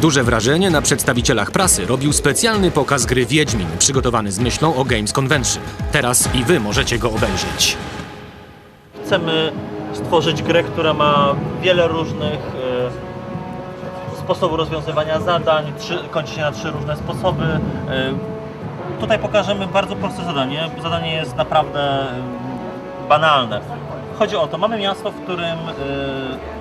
Duże wrażenie na przedstawicielach prasy robił specjalny pokaz gry Wiedźmin, przygotowany z myślą o Games Convention. Teraz i wy możecie go obejrzeć. Chcemy stworzyć grę, która ma wiele różnych e, sposobów rozwiązywania zadań, trzy, kończy się na trzy różne sposoby. E, tutaj pokażemy bardzo proste zadanie. Zadanie jest naprawdę e, banalne. Chodzi o to, mamy miasto, w którym e,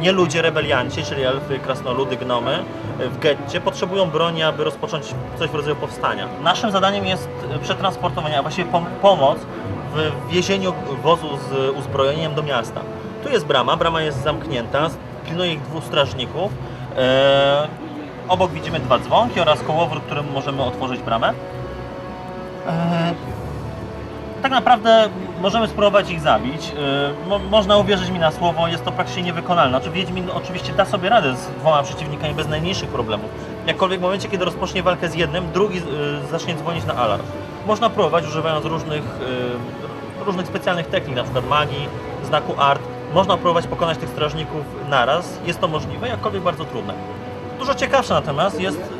nie ludzie rebelianci, czyli elfy, krasnoludy, gnomy e, w getcie potrzebują broni, aby rozpocząć coś w rodzaju powstania. Naszym zadaniem jest e, przetransportowanie, a właściwie pom- pomoc w wiezieniu wozu z uzbrojeniem do miasta. Tu jest brama, brama jest zamknięta, pilnuje ich dwóch strażników. E, obok widzimy dwa dzwonki oraz kołowrót, którym możemy otworzyć bramę. Tak naprawdę możemy spróbować ich zabić. Yy, mo- można uwierzyć mi na słowo, jest to praktycznie niewykonalne. Znaczy Wiedźmin oczywiście da sobie radę z dwoma przeciwnikami bez najmniejszych problemów. Jakkolwiek w momencie, kiedy rozpocznie walkę z jednym, drugi yy, zacznie dzwonić na alarm. Można próbować używając różnych, yy, różnych specjalnych technik, na przykład magii, znaku art. Można próbować pokonać tych strażników naraz. Jest to możliwe, jakkolwiek bardzo trudne. Dużo ciekawsze natomiast jest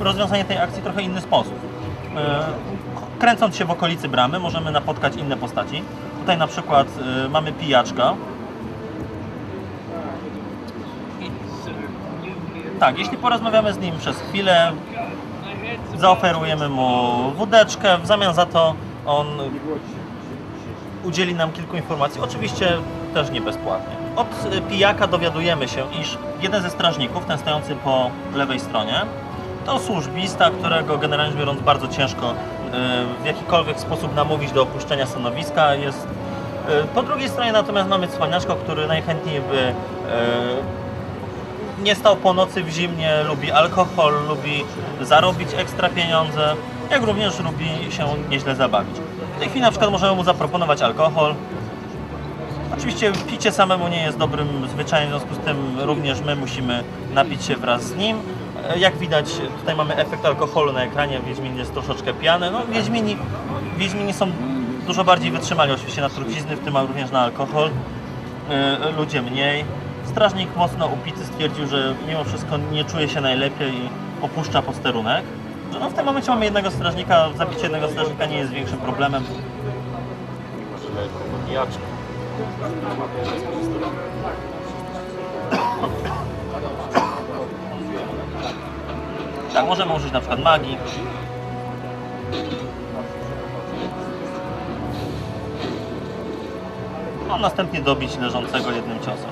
rozwiązanie tej akcji w trochę inny sposób. Kręcąc się w okolicy bramy, możemy napotkać inne postaci. Tutaj na przykład e, mamy pijaczka. Tak, jeśli porozmawiamy z nim przez chwilę, zaoferujemy mu wódeczkę, w zamian za to on udzieli nam kilku informacji, oczywiście też nie bezpłatnie. Od e, pijaka dowiadujemy się, iż jeden ze strażników, ten stojący po lewej stronie, to służbista, którego generalnie biorąc bardzo ciężko w jakikolwiek sposób namówić do opuszczenia stanowiska. Jest, e, po drugiej stronie natomiast mamy cwaniaczka, który najchętniej by e, nie stał po nocy w zimnie, lubi alkohol, lubi zarobić ekstra pieniądze, jak również lubi się nieźle zabawić. W tej chwili na przykład możemy mu zaproponować alkohol. Oczywiście picie samemu nie jest dobrym zwyczajem, w związku z tym również my musimy napić się wraz z nim. E, Jak widać, tutaj mamy efekt alkoholu na ekranie, Wiedźmin jest troszeczkę pijany. No, Wiedźmini, Wiedźmini są dużo bardziej wytrzymali oczywiście na trucizny, w tym również na alkohol. E, Ludzie mniej. Strażnik mocno upity stwierdził, że mimo wszystko nie czuje się najlepiej i opuszcza posterunek. No w tym momencie mamy jednego strażnika, zabicie jednego strażnika nie jest większym problemem. Tak, możemy użyć na przykład magii. No, następnie dobić leżącego jednym ciosem.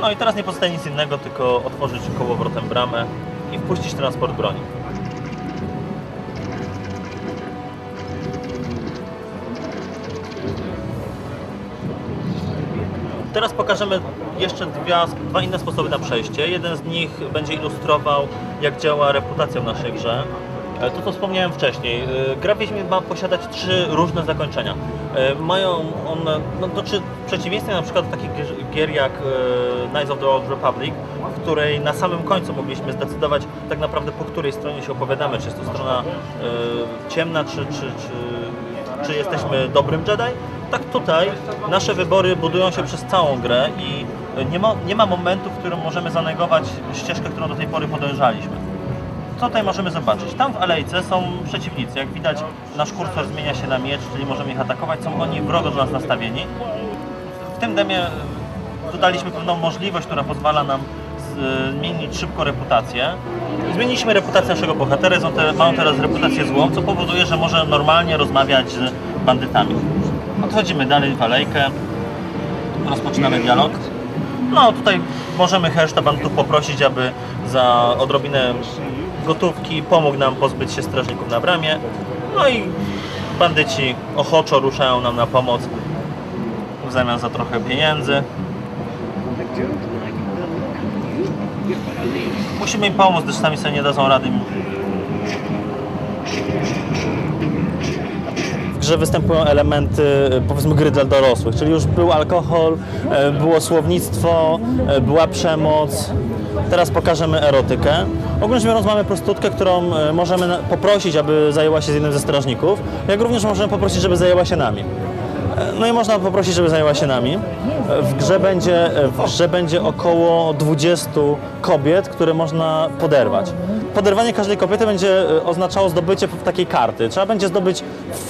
No i teraz nie pozostaje nic innego, tylko otworzyć kołowrotem bramę i wpuścić transport broni. Teraz pokażemy jeszcze dwa, dwa inne sposoby na przejście. Jeden z nich będzie ilustrował, jak działa reputacja w naszej grze. E, To, co wspomniałem wcześniej. E, Gra Wiedźmin ma posiadać trzy różne zakończenia. E, Mają one, no to czy przeciwieństwie na przykład do takich gier- jak Knights of the Old Republic, w której na samym końcu mogliśmy zdecydować tak naprawdę po której stronie się opowiadamy, czy jest to strona ciemna, czy, czy, czy, czy jesteśmy dobrym Jedi. Tak tutaj nasze wybory budują się przez całą grę i nie ma, nie ma momentu, w którym możemy zanegować ścieżkę, którą do tej pory podążaliśmy. Co tutaj możemy zobaczyć? Tam w alejce są przeciwnicy. Jak widać, nasz kursor zmienia się na miecz, czyli możemy ich atakować. Są oni wrogo do nas nastawieni. W tym demie dodaliśmy pewną możliwość, która pozwala nam zmienić szybko reputację. Zmieniliśmy reputację naszego bohatera, jest on te, ma on teraz reputację złą, co powoduje, że może normalnie rozmawiać z bandytami. Odchodzimy dalej w alejkę, rozpoczynamy dialog. No tutaj możemy banditów poprosić, aby za odrobinę gotówki pomógł nam pozbyć się strażników na bramie. No i bandyci ochoczo ruszają nam na pomoc w zamian za trochę pieniędzy. Musimy im pomóc, gdyż sami sobie nie dadzą rady. Grze występują elementy, powiedzmy, gry dla dorosłych, czyli już był alkohol, e, było słownictwo, e, była przemoc. Teraz pokażemy erotykę. Ogólnie biorąc mamy prostytutkę, którą e, możemy poprosić, aby zajęła się z jednym ze strażników, jak również możemy poprosić, żeby zajęła się nami. E, No i można poprosić, żeby zajęła się nami. W grze będzie, w grze będzie około 20 kobiet, które można poderwać. Poderwanie każdej kobiety będzie e, oznaczało zdobycie takiej karty. Trzeba będzie zdobyć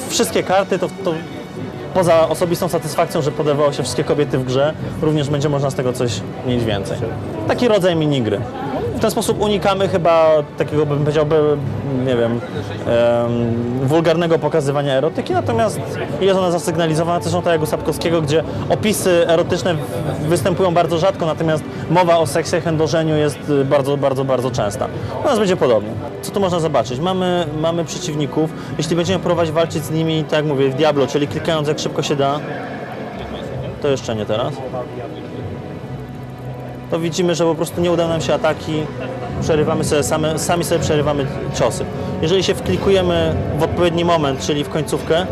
wszystkie karty, to, to poza osobistą satysfakcją, że poderwało się wszystkie kobiety w grze, również będzie można z tego coś mieć więcej. Taki rodzaj minigry. W ten sposób unikamy chyba takiego, bym powiedział, by, nie wiem, em, wulgarnego pokazywania erotyki, natomiast jest ona zasygnalizowana też tak jak u Sapkowskiego, gdzie opisy erotyczne występują bardzo rzadko, natomiast mowa o seksie chędożeniu jest y, bardzo, bardzo, bardzo częsta. U nas będzie podobnie. Co tu można zobaczyć? Mamy, mamy przeciwników. Jeśli będziemy próbować walczyć z nimi, tak jak mówię, w Diablo, czyli klikając jak szybko się da, to jeszcze nie teraz to widzimy, że po prostu nie udają nam się ataki, przerywamy sobie same, sami sobie przerywamy ciosy. Jeżeli się wklikujemy w odpowiedni moment, czyli w końcówkę,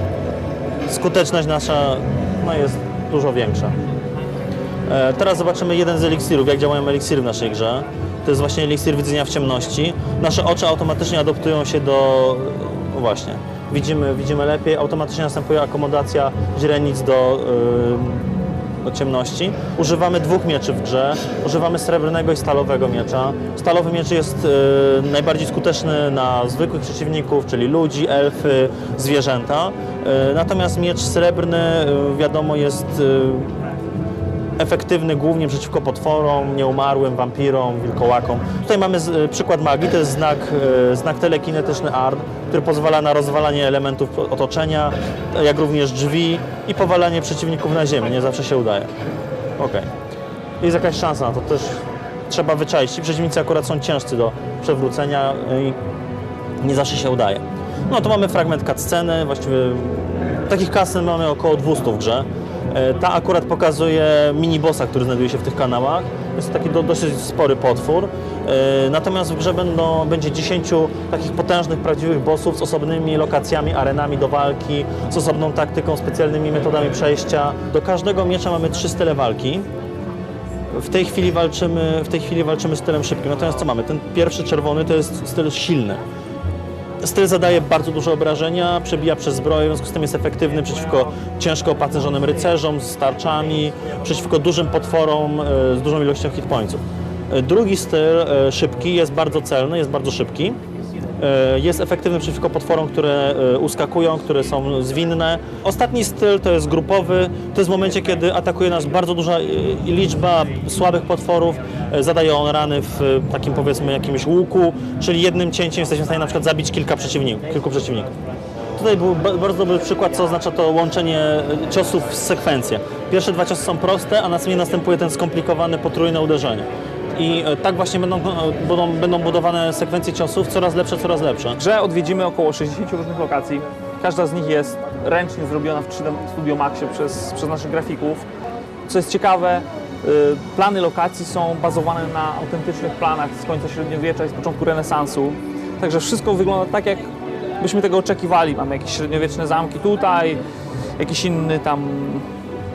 skuteczność nasza no, jest dużo większa. E, teraz zobaczymy jeden z eliksirów, jak działają eliksiry w naszej grze. To jest właśnie eliksir widzenia w ciemności. Nasze oczy automatycznie adoptują się do... No właśnie, widzimy, widzimy lepiej, automatycznie następuje akomodacja źrenic do, yy, ciemności. Używamy dwóch mieczy w grze. Używamy srebrnego i stalowego miecza. Stalowy miecz jest yy, najbardziej skuteczny na zwykłych przeciwników, czyli ludzi, elfy, zwierzęta. Yy, natomiast miecz srebrny, yy, wiadomo, jest... Efektywny głównie przeciwko potworom, nieumarłym, wampirom, wilkołakom. Tutaj mamy z, y, przykład magii, to jest znak, y, znak telekinetyczny ARD, który pozwala na rozwalanie elementów otoczenia, jak również drzwi i powalanie przeciwników na ziemię. Nie zawsze się udaje. Okej. Jest jakaś szansa na to, też trzeba wyczaić. Ci przeciwnicy akurat są ciężcy do przewrócenia i nie zawsze się udaje. No to mamy fragment cutsceny, właściwie takich cutscen mamy około 200 w grze. E, Ta akurat pokazuje mini-bossa, który znajduje się w tych kanałach. Jest to taki do, dosyć spory potwór. E, Natomiast w grze będą, będzie 10 takich potężnych, prawdziwych bossów z osobnymi lokacjami, arenami do walki, z osobną taktyką, specjalnymi metodami przejścia. Do każdego miecza mamy trzy style walki. W tej chwili walczymy, w tej chwili walczymy stylem szybkim. Natomiast co mamy? Ten pierwszy czerwony to jest styl silny. Styl zadaje bardzo duże obrażenia, przebija przez zbroję, w związku z tym jest efektywny przeciwko ciężko opancerzonym rycerzom z tarczami, przeciwko dużym potworom e, z dużą ilością hitpointsów. E, Drugi styl, e, szybki, jest bardzo celny, jest bardzo szybki. E, Jest efektywny przeciwko potworom, które e, uskakują, które są zwinne. Ostatni styl to jest grupowy. To jest w momencie, kiedy atakuje nas bardzo duża e, liczba słabych potworów. Zadaje on rany w takim powiedzmy jakimś łuku, czyli jednym cięciem jesteśmy w stanie na przykład zabić kilka przeciwników, kilku przeciwników. Tutaj był ba- bardzo dobry przykład, co oznacza to łączenie ciosów w sekwencję. Pierwsze dwa ciosy są proste, a następnie następuje ten skomplikowany potrójne uderzenie. I e, tak właśnie będą, e, będą, będą budowane sekwencje ciosów, coraz lepsze, coraz lepsze. W grze odwiedzimy około 60 różnych lokacji. Każda z nich jest ręcznie zrobiona w 3D Studio Maxie przez, przez naszych grafików. Co jest ciekawe, y, plany lokacji są bazowane na autentycznych planach z końca średniowiecza i z początku renesansu. Także wszystko wygląda tak, jak byśmy tego oczekiwali. Mamy jakieś średniowieczne zamki tutaj, jakiś inny tam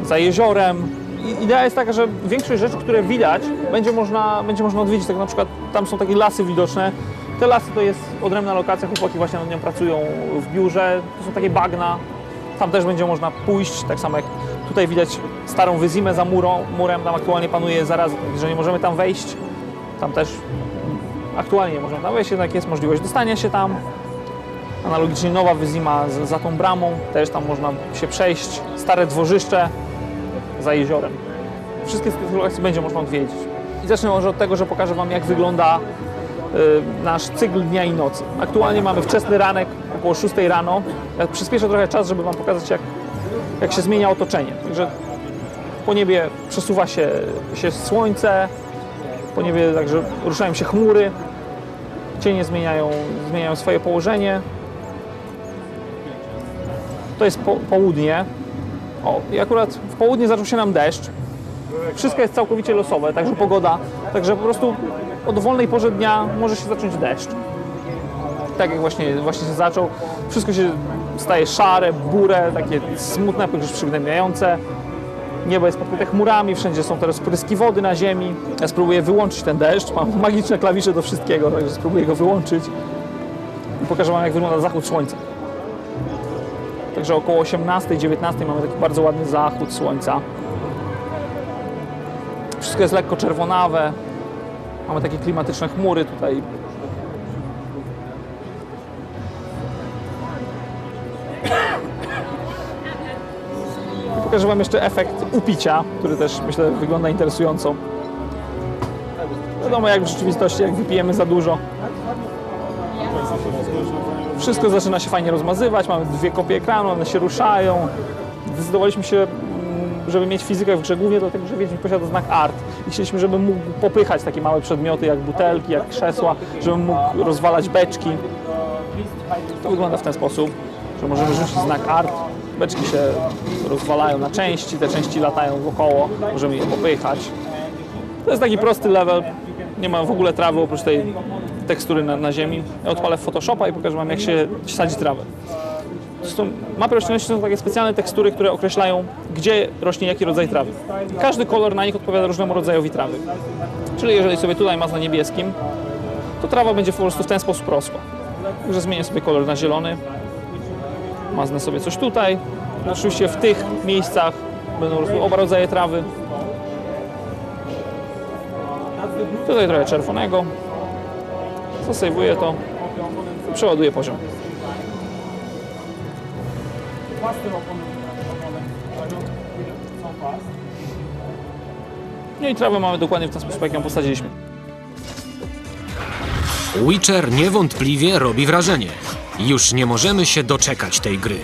za jeziorem. Idea jest taka, że większość rzeczy, które widać, będzie można, będzie można odwiedzić. Tak na przykład tam są takie lasy widoczne. Te lasy to jest odrębna lokacja, chłopaki właśnie nad nią pracują w biurze. To są takie bagna. Tam też będzie można pójść, tak samo jak tutaj widać starą wyzimę za murą, murem. Tam aktualnie panuje zaraz, że nie możemy tam wejść. Tam też aktualnie nie możemy tam wejść, jednak jest możliwość dostania się tam. Analogicznie nowa wyzima za tą bramą, też tam można się przejść. Stare dworzyszcze za jeziorem. Wszystkie z tych lokalizacji będzie można odwiedzić. I zacznę może od tego, że pokażę Wam, jak wygląda y, nasz cykl dnia i nocy. Aktualnie mamy wczesny ranek, około 6 rano. Ja przyspieszę trochę czas, żeby Wam pokazać, jak, jak się zmienia otoczenie. Także po niebie przesuwa się, się słońce, po niebie także ruszają się chmury, cienie zmieniają, zmieniają swoje położenie. To jest po, południe. O, i akurat w południe zaczął się nam deszcz. Wszystko jest całkowicie losowe, także pogoda, także po prostu o dowolnej porze dnia może się zacząć deszcz. Tak jak właśnie, właśnie się zaczął, wszystko się staje szare, burę, takie smutne, przygnębiające. Niebo jest pokryte chmurami, wszędzie są teraz pryski wody na ziemi. Ja spróbuję wyłączyć ten deszcz, mam magiczne klawisze do wszystkiego, także spróbuję go wyłączyć i pokażę Wam, jak wygląda zachód słońca. Także około 18-19 mamy taki bardzo ładny zachód słońca. Wszystko jest lekko czerwonawe. Mamy takie klimatyczne chmury tutaj. Pokażę Wam jeszcze efekt upicia, który też myślę wygląda interesująco. Wiadomo jak w rzeczywistości, jak wypijemy za dużo, wszystko zaczyna się fajnie rozmazywać, mamy dwie kopie ekranu, one się ruszają. Zdecydowaliśmy się, mm, żeby mieć fizykę w grze głównie dlatego, że Wiedźmin posiada znak art i chcieliśmy, żeby mógł popychać takie małe przedmioty jak butelki, jak krzesła, żeby mógł rozwalać beczki. To wygląda w ten sposób, że możemy rzucić znak art, beczki się rozwalają na części, te części latają wokoło, możemy je popychać. To jest taki prosty level, nie ma w ogóle trawy oprócz tej tekstury na, na ziemi. Ja odpalę Photoshopa i pokażę Wam, jak się sadzi trawę. Są, mapy roślinności są takie specjalne tekstury, które określają, gdzie rośnie jaki rodzaj trawy. Każdy kolor na nich odpowiada różnemu rodzajowi trawy. Czyli jeżeli sobie tutaj mazna niebieskim, to trawa będzie po prostu w ten sposób rosła. Także zmienię sobie kolor na zielony, maznę sobie coś tutaj. Oczywiście w tych miejscach będą rosły oba rodzaje trawy. Tutaj trochę czerwonego. Zasejwuję to. Przeładuję poziom. No i trawę mamy dokładnie w ten sposób, jak ją posadziliśmy. Witcher niewątpliwie robi wrażenie. Już nie możemy się doczekać tej gry.